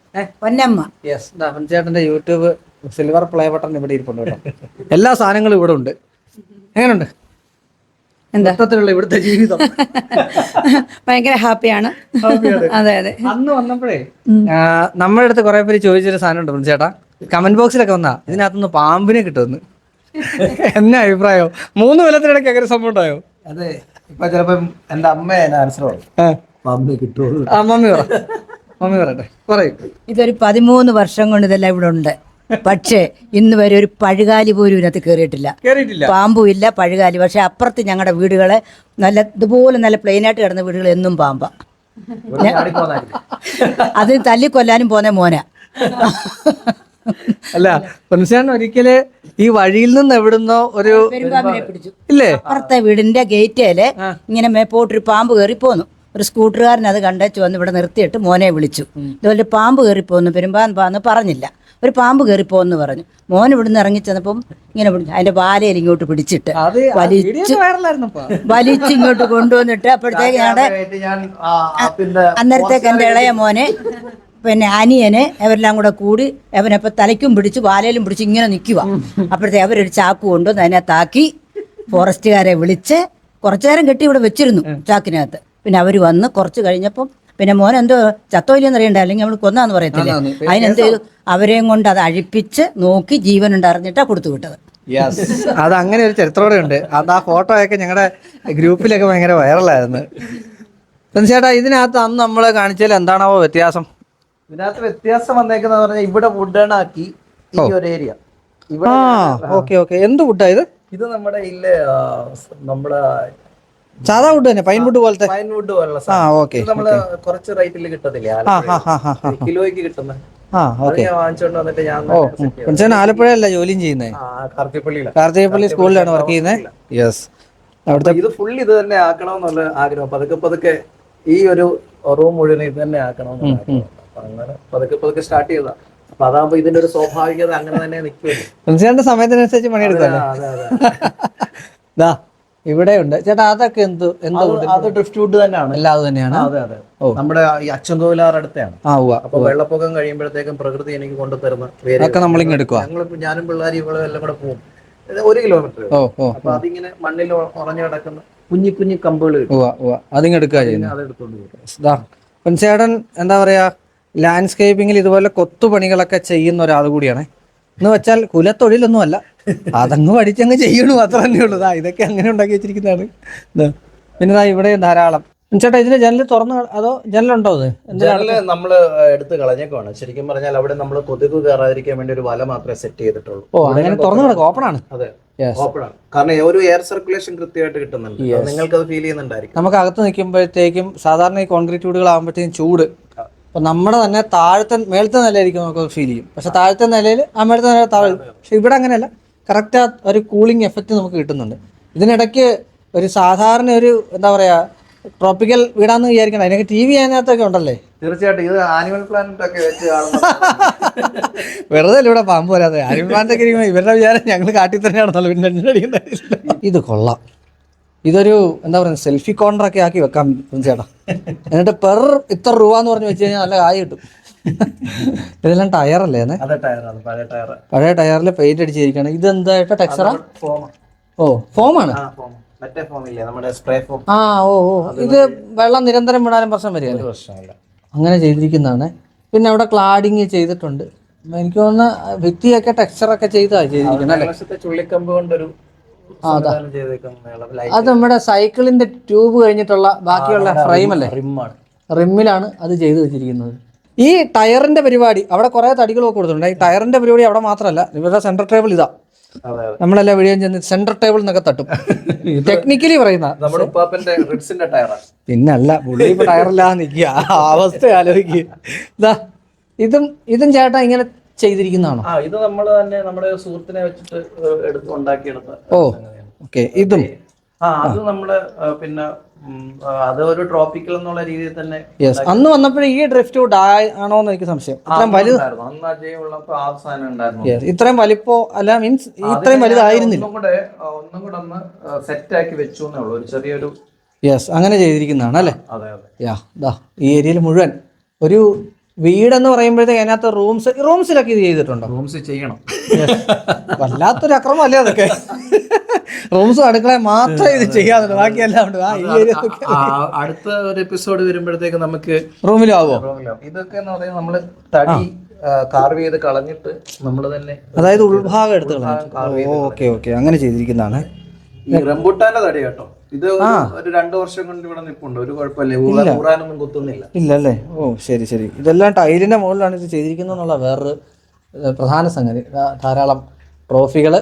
S3: പൊന്നമ്മ.
S1: യെസ് ചേട്ടന്റെ യൂട്യൂബ് സിൽവർ പ്ലേ ബട്ടൺ ഇവിടെ ഇരിപ്പുണ്ട് കേട്ടോ. എല്ലാ സാധനങ്ങളും ഇവിടെ ഉണ്ട്. എങ്ങനെയുണ്ട്? മൊത്തത്തിലുള്ള ഇവിടുത്തെ ജീവിതം. [LAUGHS]
S4: ഭയങ്കര ഹാപ്പിയാണ്. [LAUGHS] അതെ അതെ.
S1: അന്ന് വന്നപ്പോഴേ നമ്മുടെ അടുത്ത് കുറെ പേര് ചോദിച്ചൊരു സാധനം ഉണ്ട് ചേട്ടാ. കമന്റ് ബോക്സിലൊക്കെ വന്നാ ഇതിനകത്തുനിന്ന് പാമ്പിനെ കിട്ടുമെന്ന്. [LAUGHS] എന്നെ അഭിപ്രായം? മൂന്ന് കൊല്ലത്തിനിടയ്ക്ക് അങ്ങനെ സംഭവം ഉണ്ടായോ?
S2: അതെ ഇപ്പൊ ചിലപ്പം എന്റെ അമ്മ ആൻസർ. മമ്മി കിട്ടുമോ
S1: ആ മമ്മി പറ. മമ്മി പറയട്ടെ. പറയും.
S3: ഇതൊരു പതിമൂന്ന് വർഷം കൊണ്ട് ഇതെല്ലാം ഇവിടെ ഉണ്ട്. പക്ഷേ ഇന്ന് വരെ ഒരു പഴുകാലി പോലും ഇതിനകത്ത് കയറിയിട്ടില്ല
S1: കേറിയിട്ടില്ല.
S3: പാമ്പും ഇല്ല പഴുകാലി. പക്ഷെ അപ്പുറത്ത് ഞങ്ങളുടെ വീടുകളെ നല്ല ഇതുപോലെ നല്ല പ്ലെയിനായിട്ട് കിടന്ന വീടുകൾ എന്നും പാമ്പ. അത് തല്ലിക്കൊല്ലാനും പോന്നെ മോന.
S1: അല്ല പൊൻസാൻ ഒരിക്കൽ ഈ വഴിയിൽ നിന്ന് എവിടുന്നോ ഒരു
S3: പെരുമ്പാമ്പിനെ പിടിച്ചു.
S1: ഇല്ലേ?
S3: അപ്പുറത്തെ വീടിന്റെ ഗേറ്റേൽ ഇങ്ങനെ മേപ്പോട്ടൊരു പാമ്പ് കയറി പോന്നു ഒരു സ്കൂട്ടറുകാരൻ അത് കണ്ടേച്ചു വന്ന് ഇവിടെ നിർത്തിയിട്ട് മോനെ വിളിച്ചു. ഇതുപോലെ പാമ്പ് കയറിപ്പോന്നു പെരുമ്പാമ്പാന്ന് പറഞ്ഞില്ല. ഒരു പാമ്പ് കയറിപ്പോന്ന് പറഞ്ഞു. മോൻ ഇവിടുന്ന് ഇറങ്ങി ചെന്നപ്പം ഇങ്ങനെ അതിന്റെ പാലയിൽ ഇങ്ങോട്ട് പിടിച്ചിട്ട് വലിച്ചു വലിച്ചു ഇങ്ങോട്ട് കൊണ്ടുവന്നിട്ട് അപ്പോഴത്തേക്ക് ഞങ്ങളുടെ അന്നേരത്തേക്ക് എന്റെ ഇളയ മോനെ പിന്നെ അനിയന് അവരെല്ലാം കൂടെ കൂടി അവനപ്പോൾ തലയ്ക്കും പിടിച്ച് വാലയിലും പിടിച്ച് ഇങ്ങനെ നിൽക്കുക അപ്പോഴത്തെ അവരൊരു ചാക്ക് കൊണ്ടുവന്ന് താക്കി ഫോറസ്റ്റുകാരെ വിളിച്ച് കുറച്ചു നേരം കെട്ടി ഇവിടെ വെച്ചിരുന്നു ചാക്കിനകത്ത്. പിന്നെ അവർ വന്ന് കുറച്ച് കഴിഞ്ഞപ്പം പിന്നെ മോൻ എന്തോ ചത്തോയില്ലെന്ന് അറിയണ്ട അല്ലെങ്കിൽ നമ്മൾ കൊന്നാന്ന് പറയത്തില്ലേ. അതിനെന്ത് ചെയ്തു അവരെയും കൊണ്ട് അത് അഴിപ്പിച്ച് നോക്കി ജീവൻ ഉണ്ടായിരുന്നിട്ടാ കൊടുത്തു വിട്ടത്. [LAUGHS]
S1: അത് അങ്ങനെ ഒരു ചരിത്രം ഉണ്ട് അത് ആ ഫോട്ടോ ഒക്കെ ഞങ്ങളുടെ ഗ്രൂപ്പിലൊക്കെ ഭയങ്കര വൈറലായിരുന്നു. ചേട്ടാ ഇതിനകത്ത് അന്ന് നമ്മൾ കാണിച്ചതിൽ എന്താണാവോ വ്യത്യാസം?
S2: ഇതിനകത്ത് വ്യത്യാസം വന്നേക്കുന്ന പറഞ്ഞാൽ ഇവിടെ വുഡൺ ആക്കി ഈ ഒരു ഏരിയ. ഇവിടെ
S1: ആ ഓക്കെ ഓക്കെ. എന്ത് വുഡാ ഇത്?
S2: ഇത് നമ്മുടെ ഇല്ലേ നമ്മുടെ
S1: സാധാ വുഡ് തന്നെ പൈൻ വുഡ് പോലത്തെ?
S2: പൈൻ വുഡ് പോലുള്ള
S1: ആ. ഓക്കെ
S2: നമ്മൾ കുറച്ച് റേറ്റിൽ കിട്ടത്തില്ലേ? കിലോയ്ക്ക് കിട്ടുന്ന. ഞാൻ
S1: ആലപ്പുഴയല്ല ജോലിയും ചെയ്യുന്നത് കാർത്തികപ്പള്ളി സ്കൂളിലാണ് വർക്ക് ചെയ്യുന്നത് യെസ് അവിടുത്തെ
S2: ഇത് ഫുൾ ഇത് തന്നെ ആക്കണമെന്നുള്ള ആഗ്രഹം. പതുക്കെ പതുക്കെ ഈ ഒരു റൂം മുഴുവൻ ഇത് തന്നെ ആക്കണമെന്നുള്ള ആഗ്രഹം. അങ്ങനെ പതുക്കെ പതുക്കെ സ്റ്റാർട്ട് ചെയ്താ അപ്പൊ അതാകുമ്പോ ഇതിന്റെ ഒരു സ്വാഭാവികത അങ്ങനെ തന്നെ നിൽക്കുമല്ലോ
S1: സമയത്തിനനുസരിച്ച് പണിയെടുക്കാം [LAUGHS] ഇവിടെ ഉണ്ട് ചേട്ടാ അതൊക്കെ എന്ത് എന്തോ
S2: അത് ഡ്രിഫ്റ്റ് വുഡ് തന്നെയാണ്.
S1: എല്ലാം അത് തന്നെയാണ്?
S2: അതെ അതെ. നമ്മുടെ ഈ അച്ചൻകോവിലാർ അടുത്താണ് അപ്പൊ വെള്ളപ്പൊക്കം കഴിയുമ്പോഴത്തേക്കും പ്രകൃതി എനിക്ക് കൊണ്ടുതരുന്ന ഒക്കെ
S1: നമ്മളിങ്ങനെ നമ്മളിങ്ങ് എടുക്കുക
S2: ഞങ്ങൾ ഞാനും പിള്ളേർ ഇവളും എല്ലാം കൂടെ പോകും. ഒരു കിലോമീറ്റർ അപ്പൊ അതിങ്ങനെ മണ്ണിൽ ഉറഞ്ഞു കിടക്കുന്ന കുഞ്ഞി കുഞ്ഞി കമ്പുകൾ കിട്ടും.
S1: ഉവ്വ ഉവ്വ. അതിങ്ങ് എടുക്കുക ചെയ്യുന്നത്
S2: അത് എടുത്തോണ്ട്
S1: ദാ പൊൻചേട്ടൻ എന്താ പറയാ ലാൻഡ്സ്കേപ്പിംഗിൽ ഇതുപോലെ കൊത്തുപണികളൊക്കെ ചെയ്യുന്ന ഒരാൾ കൂടിയാണ്. എന്ന് വെച്ചാൽ കുലത്തൊഴിലൊന്നും അല്ല അതങ്ങ് പഠിച്ചങ്ങ് ചെയ്യണു അത്ര തന്നെ ഉള്ളൂ. ഇതൊക്കെ അങ്ങനെ ഉണ്ടാക്കി വെച്ചിരിക്കുന്നതാണ്. പിന്നെ ഇവിടെ ധാരാളം. ചേട്ടാ ഇതിന്റെ ജനൽ തുറന്നു അതോ ജനലുണ്ടോ ഇത് എന്തിനാ
S2: ജനൽ നമ്മൾ എടുത്ത് കളഞ്ഞേക്കുവാണ്. ശരിക്കും പറഞ്ഞാൽ അവിടെ നമ്മൾ കൊതുക് കയറാതിരിക്കാൻ വേണ്ടി ഒരു വല മാത്രമേ സെറ്റ് ചെയ്തിട്ടുള്ളൂ.
S1: ഓ അങ്ങനെ തുറന്നു കിടക്കും. ഓപ്പൺ ആണ്?
S2: അതെ.
S1: യെസ്
S2: ഓപ്പൺ ആണ്. കാരണം ഒരു എയർ സർക്കുലേഷൻ കൃത്യമായിട്ട് കിട്ടുന്നുണ്ട്. നിങ്ങൾക്ക് അത് ഫീൽ ചെയ്യുന്നുണ്ടായിരിക്കും.
S1: നമുക്ക് അകത്ത് നിൽക്കുമ്പോഴത്തേക്കും സാധാരണ ഈ കോൺക്രീറ്റ് വീടുകളാകുമ്പോഴത്തേക്കും ചൂട്. അപ്പൊ നമ്മുടെ തന്നെ താഴത്തെ മേളത്തെ നിലയായിരിക്കും നമുക്ക് ഫീൽ ചെയ്യും. പക്ഷെ താഴത്തെ നിലയിൽ ആ മേളത്തെ നില താഴെ പക്ഷെ ഇവിടെ അങ്ങനെയല്ല. കറക്റ്റ് ഒരു കൂളിംഗ് എഫക്റ്റ് നമുക്ക് കിട്ടുന്നുണ്ട്. ഇതിനിടയ്ക്ക് ഒരു സാധാരണ ഒരു എന്താ പറയുക ട്രോപ്പിക്കൽ വീടാന്ന് വിചാരിക്കണം അതിനൊക്കെ ടി വി അതിനകത്തൊക്കെ ഉണ്ടല്ലേ?
S2: തീർച്ചയായിട്ടും. ഇത് ആനിമൽ പ്ലാനറ്റ് ഒക്കെ വെച്ച് [LAUGHS]
S1: വെറുതെ ഇവിടെ പാമ്പ് വരാതെ അരിമാനത്തൊക്കെ ഒക്കെ ഇവരുടെ വിചാരം ഞങ്ങൾ കാട്ടിൽ തന്നെയാണെന്നല്ലോ പിന്നെ ഇത് കൊള്ളാം. ഇതൊരു എന്താ പറയുക സെൽഫി കോർണർ ഒക്കെ ആക്കി വെക്കാം ചേട്ടാ. എന്നിട്ട് പെർ ഇത്ര രൂപ എന്ന് പറഞ്ഞു വെച്ച് കഴിഞ്ഞാൽ നല്ല കായ് കിട്ടും. ഇതെല്ലാം ടയറല്ലേ
S2: പഴയ
S1: ടയറിൽ പെയിന്റ് അടിച്ചിരിക്കുകയാണ്. ഇത് എന്തായിട്ട്
S2: ടെക്സറാ
S1: ഓ ഫോമാണ്
S2: ആ
S1: ഓ ഓ. ഇത് വെള്ളം നിരന്തരം വിടാനും പ്രശ്നം വരികയല്ലേ? അങ്ങനെ ചെയ്തിരിക്കുന്നതാണ്. പിന്നെ അവിടെ ക്ലാഡിങ് ചെയ്തിട്ടുണ്ട്. എനിക്ക് തോന്നുന്ന ഭിത്തിയൊക്കെ ടെക്സ്ചറൊക്കെ ചെയ്താ ചെയ്തിരിക്കുന്നത്
S2: ചുള്ളിക്കമ്പ് കൊണ്ടൊരു സംവിധാനം ചെയ്തേക്കുന്ന
S1: അത് നമ്മുടെ സൈക്കിളിന്റെ ട്യൂബ് കഴിഞ്ഞിട്ടുള്ള ബാക്കിയുള്ള ഫ്രെയിം അല്ലേ?
S2: റിമ്മാണ്.
S1: റിമ്മിലാണ് അത് ചെയ്തു വെച്ചിരിക്കുന്നത്. ഈ ടയറിന്റെ പരിപാടി അവിടെ കുറെ തടികളൊക്കെ കൊടുത്തിട്ടുണ്ട്. ഈ ടയറിന്റെ പരിപാടി അവിടെ മാത്രമല്ല ഇവരുടെ സെന്റർ ടേബിൾ ഇതാ. നമ്മളെല്ലാം വീഡിയോ ചെന്ന് സെന്റർ ടേബിൾ എന്നൊക്കെ തട്ടും. [LAUGHS] ടെക്നിക്കലി പറയുന്ന.
S2: നമ്മുടെ ഉപ്പാപ്പന്റെ റിഡ്സിന്റെ ടയറാണ്
S1: പിന്നല്ല പുള്ളി ടയറില്ലാതെ നിൽക്കുക അവസ്ഥ ആലോചിക്കുക ഇതാ ഇതും ഇതും ചേട്ടാ ഇങ്ങനെ ചെയ്തിരിക്കുന്നതാണോ?
S2: ആ ഇത് നമ്മൾ തന്നെ നമ്മുടെ സുഹൃത്തിനെ വെച്ചിട്ട് എടുത്ത് ഉണ്ടാക്കിയെടുത്ത
S1: ഓ ഓക്കെ ഇതും.
S2: ആ അത് നമ്മൾ പിന്നെ അത് ഒരു ട്രോപ്പിക്കൽ എന്നുള്ള രീതിയിൽ തന്നെ
S1: യെസ് അന്ന് വന്നപ്പോഴേ ഈ ഡ്രിഫ്റ്റ് ആണോ എന്ന് എനിക്ക് സംശയം. ഇത്രയും വലുത് ഇത്രയും വലിപ്പോ അല്ല മീൻസ് ഇത്രയും വലുതായിരുന്നില്ല.
S2: ഒന്നും കൂടെ ഒന്നും കൂടെ ഒന്ന് സെറ്റ് ആക്കി വെച്ചു എന്നേ ഉള്ളൂ. ഒരു ചെറിയൊരു
S1: യെസ് അങ്ങനെ ചെയ്തിരിക്കുന്നതാണ് അല്ലേ?
S2: അതെ അതെ.
S1: യാ ദാ ഈ ഏരിയയിൽ മുഴുവൻ ഒരു വീടെന്ന് പറയുമ്പോഴത്തേക്ക് അതിനകത്ത് റൂംസ് റൂംസിലൊക്കെ ഇത് ചെയ്തിട്ടുണ്ടോ?
S2: റൂംസ് ചെയ്യണം.
S1: വല്ലാത്തൊരു അക്രമം അല്ലേ അതൊക്കെ? റൂംസ് അടുക്കള മാത്രമേ ഇത് ചെയ്യാറുള്ളൂ ബാക്കിയെല്ലാം ഉണ്ട്.
S2: അടുത്ത ഒരു എപ്പിസോഡ് വരുമ്പോഴത്തേക്ക് നമുക്ക്
S1: റൂമിലാവോ
S2: ഇതൊക്കെ എന്ന് പറയുന്നത് നമ്മൾ തടി കാർവ് ചെയ്ത് കളഞ്ഞിട്ട് നമ്മൾ തന്നെ
S1: അതായത് ഉൾഭാഗം എടുത്ത് ഓക്കെ ഓക്കെ. അങ്ങനെ ചെയ്തിരിക്കുന്നതാണ്.
S2: റംബുട്ടാന്റെ തടി കേട്ടോ. ഇത് ഒരു- രണ്ട് വർഷം കൊണ്ട് ഇവിടെ നിൽപ്പുണ്ട് ഒരു കുഴപ്പമില്ല. കുത്തുന്നില്ല
S1: ഇല്ല. അല്ലേ ഓ ശരി ശരി. ഇതെല്ലാം ടൈലിന്റെ മുകളിലാണ് ഇത് ചെയ്തിരിക്കുന്നത് എന്നുള്ള വേറൊരു പ്രധാന സംഗതി. ധാരാളം ട്രോഫികൾ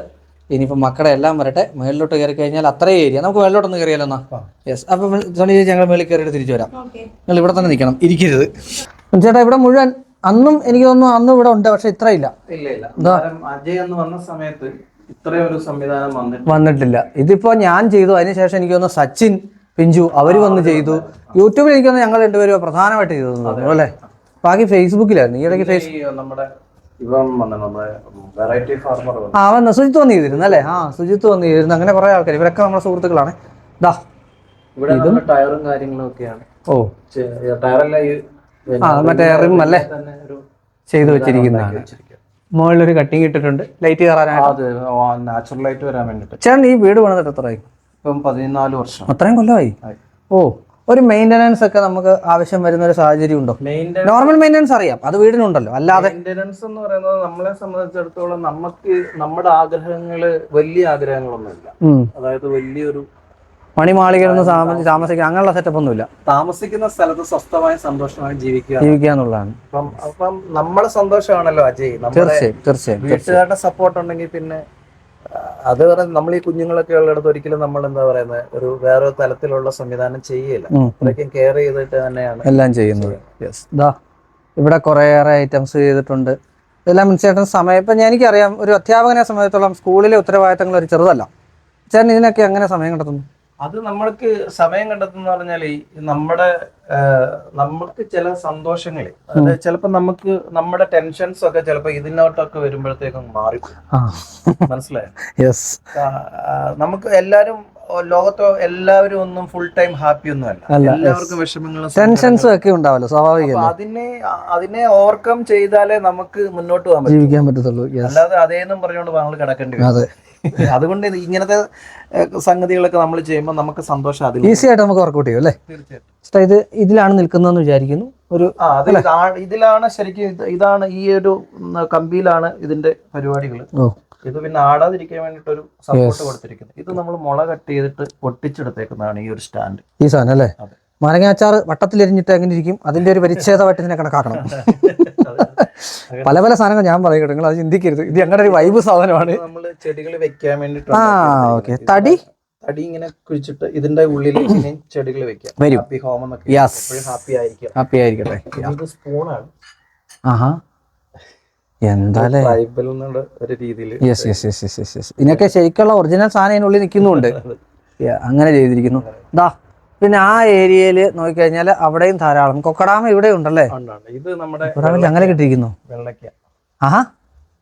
S1: ഇനിയിപ്പോൾ മക്കളെ എല്ലാം വരട്ടെ. മേളിലോട്ട് കയറി കഴിഞ്ഞാൽ അത്രയും ഏരിയ. നമുക്ക് മേളിലോട്ടൊന്ന് കയറിയാലോ എന്നാ? യെസ് അപ്പം സോണി ചേച്ചി ഞങ്ങൾ മേളിൽ കയറിയിട്ട് തിരിച്ചു വരാം. നിങ്ങൾ ഇവിടെ തന്നെ നിൽക്കണം ഇരിക്കരുത്. ചേട്ടാ ഇവിടെ മുഴുവൻ അന്നും എനിക്ക് തോന്നുന്നു അന്നും ഇവിടെ ഉണ്ട് പക്ഷെ ഇത്ര ഇല്ല
S2: ഇല്ല. ഇല്ല അജയ് എന്ന് വന്ന സമയത്ത് ഇത്രയും ഒരു സംവിധാനം വന്നിട്ട്
S1: വന്നിട്ടില്ല. ഇതിപ്പോ ഞാൻ ചെയ്തു. അതിനുശേഷം എനിക്ക് തോന്നുന്നു സച്ചിൻ പിഞ്ചു അവർ വന്ന് ചെയ്തു. യൂട്യൂബിൽ എനിക്ക് തോന്നുന്നു ഞങ്ങൾ രണ്ടുപേരും പ്രധാനമായിട്ട് ചെയ്തതെന്ന് തോന്നുന്നു അല്ലേ? ബാക്കി ഫേസ്ബുക്കിലായിരുന്നു. ഈ ഇടയ്ക്ക് ഫേസ്
S2: ഈ നമ്മുടെ
S1: ആ വന്ന. സുജിത്ത് വന്ന് ചെയ്തിരുന്നു അല്ലേ? ആ സുജിത്ത് വന്ന് ചെയ്തിരുന്നു. അങ്ങനെ കുറെ ആൾക്കാർ. ഇവരൊക്കെ നമ്മുടെ സുഹൃത്തുക്കളാണ്. ദാ
S2: ഇവിടെ ടയറും കാര്യങ്ങളും ഒക്കെയാണ്.
S1: ഓ.
S2: ടയറല്ല
S1: ആ മറ്റേ റിം അല്ലേ? ചെയ്തു വെച്ചിരിക്കുന്നതാണ്. മുകളിലൊരു കട്ടിങ് ഇട്ടിട്ടുണ്ട്. ലൈറ്റ് കയറാനായിട്ട്.
S2: നാച്ചുറൽ ലൈറ്റ് വരാൻ വേണ്ടിട്ട്.
S1: ചേട്ടൻ ഈ വീട് പണിതിട്ട് എത്രയായി
S2: ഇപ്പം പതിനാല് വർഷം.
S1: അത്രയും കൊല്ലമായി? ഓ ഒരു മെയിന്റനൻസ് ഒക്കെ നമുക്ക് ആവശ്യം വരുന്ന ഒരു സാഹചര്യം ഉണ്ടോ? നോർമൽ മെയിന്റനൻസ് അറിയാം. അത് വീടിനുണ്ടല്ലോ. അല്ലാതെ
S2: മെയിന്റനൻസ് എന്ന് പറയുന്നത് നമ്മളെ സംബന്ധിച്ചിടത്തോളം നമുക്ക് നമ്മുടെ ആഗ്രഹങ്ങൾ വലിയ ആഗ്രഹങ്ങളൊന്നുമില്ല. അതായത് വലിയൊരു
S1: മണിമാളികയിലൊന്നും താമസി താമസിക്കുക അങ്ങനെയുള്ള സെറ്റപ്പ് ഒന്നുമില്ല.
S2: താമസിക്കുന്ന സ്ഥലത്ത് സ്വസ്ഥമായ സന്തോഷമായി ജീവിക്കുക.
S1: ജീവിക്കുക എന്നുള്ളതാണ്.
S2: അപ്പം നമ്മളെ സന്തോഷമാണല്ലോ അജയ്.
S1: തീർച്ചയായും തീർച്ചയായും
S2: വീട്ടുകാരുടെ സപ്പോർട്ട് ഉണ്ടെങ്കിൽ പിന്നെ അത് പറയുന്നത് നമ്മൾ ഈ കുഞ്ഞുങ്ങളൊക്കെ ഉള്ളിടത്ത് ഒരിക്കലും നമ്മൾ എന്താ പറയുന്നത് ഒരു വേറെ തലത്തിലുള്ള സംവിധാനം ചെയ്യില്ല. അത്രയ്ക്കും കെയർ ചെയ്തിട്ട് തന്നെയാണ്
S1: എല്ലാം ചെയ്യുന്നത്. യെസ് ദാ ഇവിടെ കുറേയേറെ ഐറ്റംസ് ചെയ്തിട്ടുണ്ട്. ഇതെല്ലാം ചേട്ടൻ സമയം ഇപ്പം എനിക്കറിയാം ഒരു അധ്യാപകനെ സംബന്ധിച്ചോളം സ്കൂളിലെ ഉത്തരവാദിത്തങ്ങൾ ഒരു ചെറുതല്ല. ചേട്ടൻ ഇതിനൊക്കെ എങ്ങനെ സമയം കണ്ടെത്തുന്നു?
S2: അത് നമ്മൾക്ക് സമയം കണ്ടെത്തുന്ന പറഞ്ഞാൽ ഈ നമ്മുടെ നമുക്ക് നമ്മൾക്ക് ചില സന്തോഷങ്ങൾ അതായത് ചിലപ്പോൾ നമുക്ക് നമ്മുടെ ടെൻഷൻസ് ഒക്കെ ചിലപ്പോൾ ഇതിനോട്ടൊക്കെ വരുമ്പോഴത്തേക്കും മാറി മനസ്സിലായോ? നമുക്ക് എല്ലാരും ലോകത്തോ എല്ലാവരും ഒന്നും ഫുൾ ടൈം ഹാപ്പി ഒന്നും അല്ല. എല്ലാവർക്കും വിഷമങ്ങളും
S1: ടെൻഷൻസും ഒക്കെ ഉണ്ടാവല്ലോ സ്വാഭാവികം
S2: അതിനെ അതിനെ ഓവർകം ചെയ്താലേ നമുക്ക് മുന്നോട്ട് പോകാൻ പറ്റും.
S1: ജീവിക്കാൻ പറ്റത്തുള്ളൂ
S2: അല്ലാതെ അതേന്നും പറഞ്ഞുകൊണ്ട് നമ്മൾ കിടക്കേണ്ടി വരും. [LAUGHS] അതുകൊണ്ട് ഇങ്ങനത്തെ സംഗതികളൊക്കെ നമ്മൾ ചെയ്യുമ്പോൾ നമുക്ക് സന്തോഷം അതിൽ
S1: ഈസി ആയിട്ട് നമുക്ക് വർക്കൗട്ട് ചെയ്യും അല്ലേ?
S2: തീർച്ചയായിട്ടും.
S1: ഇത് ഇതിലാണ് നിൽക്കുന്നതെന്ന് വിചാരിക്കുന്നു. ഒരു
S2: ഇതിലാണ് ശരിക്കും ഇതാണ് ഈ ഒരു കമ്പിയിലാണ് ഇതിന്റെ പരിപാടികൾ ഇത് പിന്നെ ആടാതിരിക്കാൻ വേണ്ടിട്ട് ഒരു സപ്പോർട്ട് കൊടുത്തിരിക്കുന്നത്. ഇത് നമ്മൾ മുള കട്ട് ചെയ്തിട്ട് പൊട്ടിച്ചെടുത്തേക്കുന്നതാണ് ഈ ഒരു സ്റ്റാൻഡ്
S1: ഈ സാധനം അല്ലേ?
S2: അതെ.
S1: മാരങ്ങാച്ചാർ വട്ടത്തിലെരിഞ്ഞിട്ട് എങ്ങനെ ഇരിക്കും അതിന്റെ ഒരു പരിച്ഛേദമായിട്ട് ഇതിനെ കണക്കാക്കണം. പല പല സാധനങ്ങൾ ഞാൻ പറയട്ടെ നിങ്ങൾ അത് ചിന്തിക്കരുത്. ഇത് ഞങ്ങളുടെ ഒരു വൈബ് സാധനമാണ്.
S2: ചെടികൾ വെക്കാൻ വേണ്ടിട്ട്
S1: ആ ഓക്കെ തടി?
S2: തടി ഇങ്ങനെ കുഴിച്ചിട്ട് ഇതിന്റെ ഇനി ചെടികൾ വെക്കാം
S1: വരും.
S2: ഹാപ്പി ഹോം എന്നൊക്കെ. ഹാപ്പി ആയിരിക്കും.
S1: ഹാപ്പി ആയിരിക്കട്ടെ.
S2: ഇത് സ്പൂണാണ്
S1: ആഹാ. Yes yes yes yes yes yes ഇതിനൊക്കെ ശരിക്കുള്ള ഒറിജിനൽ സാധനം അതിനുള്ളിൽ നിൽക്കുന്നുണ്ട്. അങ്ങനെ ചെയ്തിരിക്കുന്നു. ദാ പിന്നെ ആ ഏരിയയിൽ നോക്കിക്കഴിഞ്ഞാൽ അവിടെയും ധാരാളം. കൊക്കടാമ ഇവിടെ ഉണ്ടല്ലേ?
S2: ഇത് നമ്മുടെ
S1: അങ്ങനെ കിട്ടിയിരിക്കുന്നു.
S2: വെള്ളക്ക
S1: ആഹാ.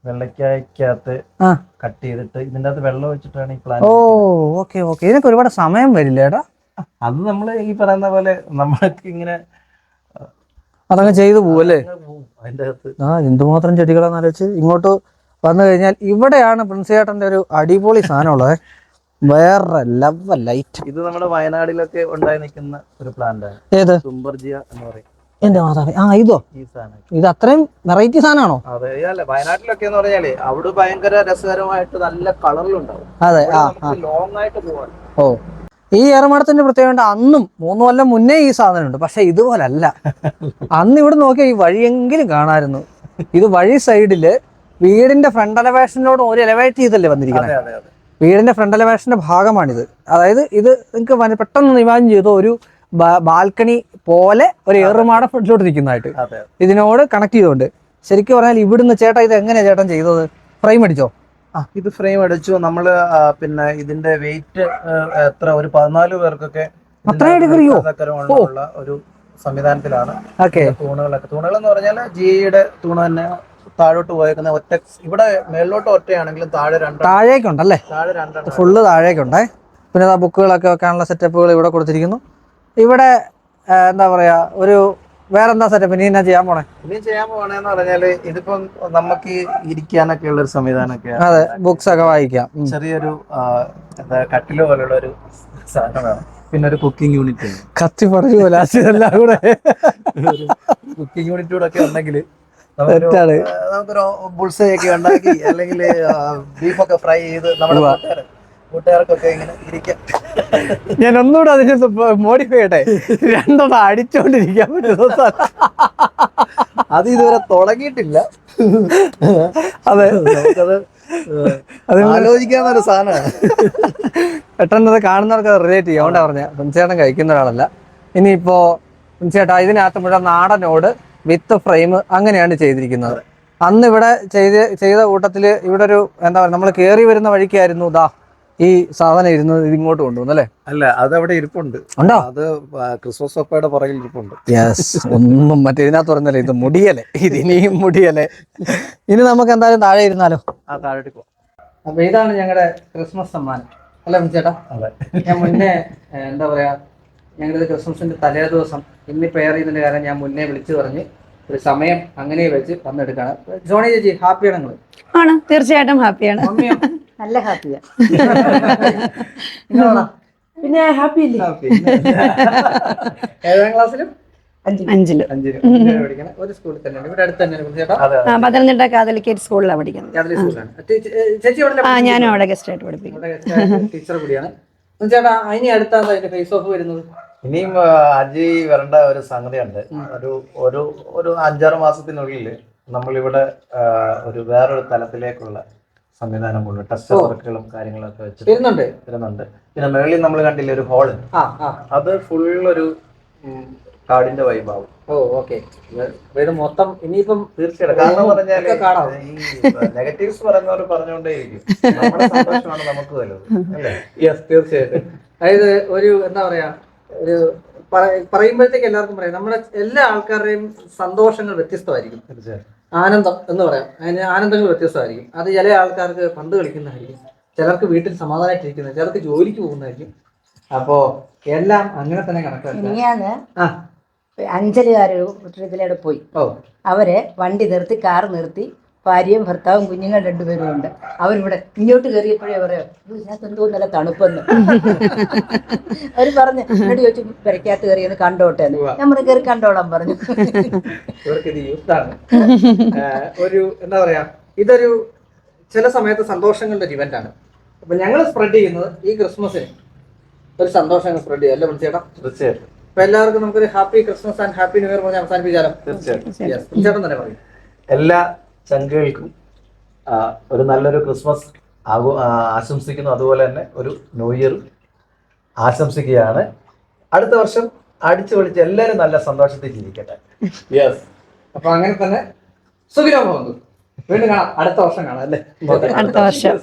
S2: വെള്ളക്കായ്ക്കകത്ത് കട്ട് ചെയ്തിട്ട് ഇതിന്റെ അകത്ത് വെള്ളം വെച്ചിട്ടാണ് ഈ പ്ലാൻ
S1: ഓ ഓക്കെ ഓക്കെ. ഇതിനൊക്കെ ഒരുപാട് സമയം വരില്ല ഏട്ടാ?
S2: അത് നമ്മൾ ഈ പറയുന്ന പോലെ നമ്മൾക്ക് ഇങ്ങനെ
S1: അതങ്ങ് ചെയ്തു പോവല്ലേ ആ എന്തുമാത്രം ചെടികളാന്ന് ആലോചിച്ച് ഇങ്ങോട്ട് വന്നു കഴിഞ്ഞാൽ ഇവിടെയാണ് പ്രിൻസ് ചേട്ടന്റെ ഒരു അടിപൊളി സാധനമുള്ളത്. വേറെ ലവ് ലൈറ്റ്
S2: ഇത് നമ്മുടെ വയനാടിലൊക്കെ ഉണ്ടായി നിൽക്കുന്ന ഒരു പ്ലാന്റ് ആണ്.
S1: ഏത്?
S2: സുംബർജിയ എന്ന് പറയും.
S1: എന്റെ മാതാവ്. ആ ഇതോ? ഇത് അത്രയും വെറൈറ്റി സാധനമാണോ?
S2: അതെ വയനാട്ടിലൊക്കെ എന്ന് പറഞ്ഞാലേ അവിടെ ഭയങ്കര രസകരമായിട്ട് നല്ല കളറിലുണ്ടാവും
S1: അതെ
S2: ലോങ് ആയിട്ട് പോവാൻ.
S1: ഓ. ഈ ഏറമാടത്തിന്റെ പ്രത്യേകത അന്നും മൂന്ന് കൊല്ലം മുന്നേ ഈ സാധനം സാധനമുണ്ട്. പക്ഷെ ഇതുപോലല്ല. അന്ന് ഇവിടെ നോക്കിയാൽ ഈ വഴിയെങ്കിലും കാണാമായിരുന്നു. ഇത് വഴി സൈഡിൽ വീടിന്റെ ഫ്രണ്ട് എലവേഷനിലോട് ഒരു എലവേറ്റ് ചെയ്തല്ലേ വന്നിരിക്കുന്നത് വീടിന്റെ ഫ്രണ്ട് എലവേഷന്റെ ഭാഗമാണിത്. അതായത് ഇത് നിങ്ങൾക്ക് പെട്ടെന്ന് ഇമാജിൻ ചെയ്ത ഒരു ബാൽക്കണി പോലെ ഒരു ഏറുമാട ഫ്രണ്ടിലോട്ട് നിൽക്കുന്നതായിട്ട് ഇതിനോട് കണക്ട് ചെയ്തുകൊണ്ട്. ശരിക്കും പറഞ്ഞാൽ ഇവിടുന്ന് ചേട്ടാ ഇത് എങ്ങനെയാണ് ചേട്ടൻ ചെയ്തത്? ഫ്രെയിം അടിച്ചോ?
S2: ആ ഇത് ഫ്രെയിം അടിച്ചു. നമ്മൾ പിന്നെ ഇതിന്റെ വെയിറ്റ് എത്ര? ഒരു പതിനാല് പേർക്കൊക്കെ? ഒരു സംവിധാനത്തിലാണ് തൂണുകളൊക്കെ. തൂണുകൾ എന്ന് പറഞ്ഞാൽ ജിയുടെ തൂണ് തന്നെ. താഴോട്ട് പോയേക്കുന്ന ഒറ്റ ഇവിടെ മേളിലോട്ട് ഒറ്റയാണെങ്കിലും താഴെ രണ്ട്
S1: താഴേക്കുണ്ടല്ലേ?
S2: താഴെ രണ്ടെണ്ണം.
S1: ഫുള്ള് താഴേക്കുണ്ടേ. പിന്നെ ആ ബുക്കുകളൊക്കെ വെക്കാനുള്ള സെറ്റപ്പുകൾ ഇവിടെ കൊടുത്തിരിക്കുന്നു. ഇവിടെ എന്താ പറയാ ഒരു വേറെ എന്താ സെറ്റപ്പ് ഇനി എന്നാ ചെയ്യാൻ പോണേ?
S2: ഇനി ചെയ്യാൻ പോണേന്ന് പറഞ്ഞാൽ ഇതിപ്പം നമുക്ക് ഇരിക്കാനൊക്കെ ഉള്ള ഒരു സംവിധാനമൊക്കെ
S1: അതെ ബുക്സ് ഒക്കെ വായിക്കാം.
S2: ചെറിയൊരു എന്താ കട്ടിൽ പോലുള്ള ഒരു സാധനമാണ്. പിന്നെ ഒരു കുക്കിംഗ് യൂണിറ്റ്
S1: കത്തി പറഞ്ഞു പോലെ. എല്ലാം കൂടെ.
S2: കുക്കിംഗ് യൂണിറ്റ് കൂടെ ഒക്കെ ഉണ്ടെങ്കിൽ നമുക്കൊരു
S1: തെറ്റാണ്.
S2: നമുക്കൊരു ബുൾസൈ ഒക്കെ ഉണ്ടാക്കി അല്ലെങ്കിൽ ബീഫൊക്കെ ഫ്രൈ ചെയ്ത് നമ്മുടെ കൂട്ടുകാർ കൂട്ടുകാർക്കൊക്കെ ഇങ്ങനെ ഇരിക്കാം.
S1: ഞാൻ ഒന്നുകൂടെ അതിനെ മോഡിഫൈ ചെയ്യട്ടെ? രണ്ടെണ്ണം അടിച്ചോണ്ടിരിക്കാൻ പറ്റുന്ന സ്ഥലം.
S2: അത് ഇതുവരെ തുടങ്ങിയിട്ടില്ല.
S1: അതെ. അത്
S2: ആലോചിക്കാവുന്ന ഒരു സാധനമാണ്.
S1: പെട്ടെന്ന് അത് കാണുന്നവർക്ക് റിലേറ്റ് ചെയ്യാം. അതുകൊണ്ടാ പറഞ്ഞ പ്രിൻസേട്ടൻ കഴിക്കുന്ന ഒരാളല്ല. ഇനിയിപ്പോ പ്രിൻസേട്ടാ ഇതിനകത്ത് മുഴുവൻ നാടനോട് വിത്ത് ഫ്രെയിം അങ്ങനെയാണ് ചെയ്തിരിക്കുന്നത്. അന്ന് ഇവിടെ ചെയ്ത് ചെയ്ത കൂട്ടത്തിൽ ഇവിടെ ഒരു എന്താ പറയുക നമ്മൾ കയറി വരുന്ന വഴിക്കായിരുന്നു ദാ ഈ സാധനം ഇരുന്നത് ഇതിങ്ങോട്ട് കൊണ്ടുവന്നു അല്ലേ?
S2: അല്ല അത് അവിടെ ഇരിപ്പുണ്ട്.
S1: ഉണ്ടോ?
S2: അത് ക്രിസ്മസ് ഒപ്പയുടെ പുറകിൽ ഇരിപ്പുണ്ട്.
S1: യെസ് ഒന്നും മറ്റേ ഇതിനകത്ത് പറഞ്ഞല്ലേ ഇത് മുടിയല്ലേ ഇത് ഇനിയും മുടിയല്ലേ. ഇനി നമുക്ക് എന്തായാലും താഴെ ഇരുന്നാലോ?
S2: ആ താഴോട്ട് പോ
S1: അപ്പൊ ഇതാണ് ഞങ്ങളുടെ ക്രിസ്മസ് സമ്മാനം. അല്ലേ ചേട്ടാ ഞാൻ മുന്നേ എന്താ പറയാ ഞങ്ങളിത് ക്രിസ്മസിന്റെ തലേ ദിവസം ഇന്ന് പെയർ ചെയ്യുന്നതിന്റെ കാര്യം ഞാൻ മുന്നേ വിളിച്ചു പറഞ്ഞ് ഒരു സമയം അങ്ങനെ വെച്ച് വന്നെടുക്കാണ്. ജോണി ചേച്ചി ഹാപ്പിയാണ് നിങ്ങൾ
S4: ആണ് തീർച്ചയായിട്ടും ഹാപ്പിയാണ്
S1: മമ്മിയോ?
S3: നല്ല ഹാപ്പിയാ? [LAUGHS]
S4: പിന്നെ ഹാപ്പി
S1: ഏഴാം ക്ലാസ്സിലും? അഞ്ചിൽ. ഒരു സ്കൂളിൽ തന്നെയാണ് ഇവിടെ അടുത്ത്
S4: പത്തനംതിട്ട കാതലിക്കേറ്റ് സ്കൂളിലാണ് പഠിക്കുന്നത്.
S1: സ്കൂളിലാണ് ചേച്ചി
S4: ആ ഞാനും അവിടെ ഗസ്റ്റ് ആയിട്ട് പഠിപ്പിക്കും
S1: ടീച്ചർ കൂടിയാണ് ചേട്ടാ അതിന് അടുത്താണ് അതിന്റെ ഫേസ് ഓഫ് വരുന്നത്.
S2: ഇനിയും അജി അജയ് വരേണ്ട ഒരു സംഗതിയുണ്ട്. ഒരു ഒരു ഒരു അഞ്ചാറ് മാസത്തിനുള്ളിൽ നമ്മളിവിടെ ഒരു വേറൊരു തലത്തിലേക്കുള്ള സംവിധാനം കൊണ്ട് ടെസ്റ്റ് വർക്കുകളും കാര്യങ്ങളൊക്കെ വെച്ച്
S1: വരുന്നുണ്ട്.
S2: വരുന്നുണ്ട്. പിന്നെ മേളിൽ നമ്മൾ കണ്ടില്ല ഒരു
S1: ഹോൾ
S2: അത് ഫുൾ ഒരു കാടിന്റെ വൈബാവും
S1: ഓ ഓക്കെ വേറെ മൊത്തം ഇനിയിപ്പം
S2: തീർച്ചയായിട്ടും. കാരണം എന്ന്
S1: പറഞ്ഞാൽ
S2: ഈ നെഗറ്റീവ്സ് പറയുന്നവർ പറഞ്ഞുകൊണ്ടേയിരിക്കും നമ്മുടെ സന്തോഷമാണ് നമുക്ക് വലുത് അല്ലേ?
S1: യെസ് തീർച്ചയായിട്ടും. അതായത് ഒരു എന്താ പറയാ ഒരു പറ- പറയുമ്പോഴത്തേക്ക് എല്ലാവർക്കും പറയാം നമ്മുടെ എല്ലാ ആൾക്കാരുടെയും സന്തോഷങ്ങൾ വ്യത്യസ്തമായിരിക്കും. ആനന്ദം എന്ന് പറയാം. അതിന് ആനന്ദങ്ങൾ വ്യത്യസ്തമായിരിക്കും. അത് ചില ആൾക്കാർക്ക് പന്ത് കളിക്കുന്നതായിരിക്കും. ചിലർക്ക് വീട്ടിൽ സമാധാനമായിട്ടിരിക്കുന്നത് ചിലർക്ക് ജോലിക്ക് പോകുന്നതായിരിക്കും. അപ്പോ എല്ലാം അങ്ങനെ തന്നെ കണക്കാക്കുക
S3: അഞ്ചലുകാരൊരു ഇതിലൂടെ പോയി. അവരെ വണ്ടി നിർത്തി കാർ നിർത്തി ഭാര്യയും ഭർത്താവും കുഞ്ഞുങ്ങൾ രണ്ടുപേരും ഉണ്ട്. അവരിവിടെ ഇങ്ങോട്ട് കയറിയപ്പോഴേ പറയാം "അയ്യോ, ഇതിനകത്ത് എന്തോ നല്ല തണുപ്പെന്ന്. [LAUGHS] അവർ പറഞ്ഞു എന്നോട് ചോദിച്ചു പെരക്കകത്ത് കയറിയെന്ന് കണ്ടോട്ടെ എന്ന്. ഞാൻ പറഞ്ഞു കയറി കണ്ടോളാം പറഞ്ഞു.
S1: യൂത്താണ്. ഒരു എന്താ പറയാ ഇതൊരു ചില സമയത്ത് സന്തോഷങ്ങളുടെ ഒരു ഇവന്റ് ആണ്. അപ്പൊ ഞങ്ങൾ സ്പ്രെഡ് ചെയ്യുന്നത് ഈ ക്രിസ്മസിന്. ഒരു സന്തോഷങ്ങൾ സ്പ്രെഡ് ചെയ്യാം അല്ലേ ചേട്ടാ
S2: തീർച്ചയായിട്ടും.
S1: അപ്പൊ എല്ലാവർക്കും നമുക്കൊരു happy Christmas and happy new year പറഞ്ഞ് അവസാനിപ്പിച്ചാലോ
S2: തീർച്ചയായിട്ടും.
S1: തന്നെ പറയും.
S2: എല്ലാ ചങ്കുകൾക്കും ഒരു നല്ലൊരു ക്രിസ്മസ് ആശംസിക്കുന്നു. അതുപോലെ തന്നെ ഒരു ന്യൂ ഇയർ ആശംസിക്കുകയാണ്. അടുത്ത വർഷം അടിച്ചു പൊളിച്ച് എല്ലാവരും നല്ല സന്തോഷത്തിൽ ജീവിക്കട്ടെ.
S1: യെസ് അപ്പൊ അങ്ങനെ തന്നെ സുഖിനോ പോകുന്നു വീണ്ടും കാണാം. അടുത്ത വർഷം കാണാം അല്ലേ?
S4: അടുത്ത വർഷം.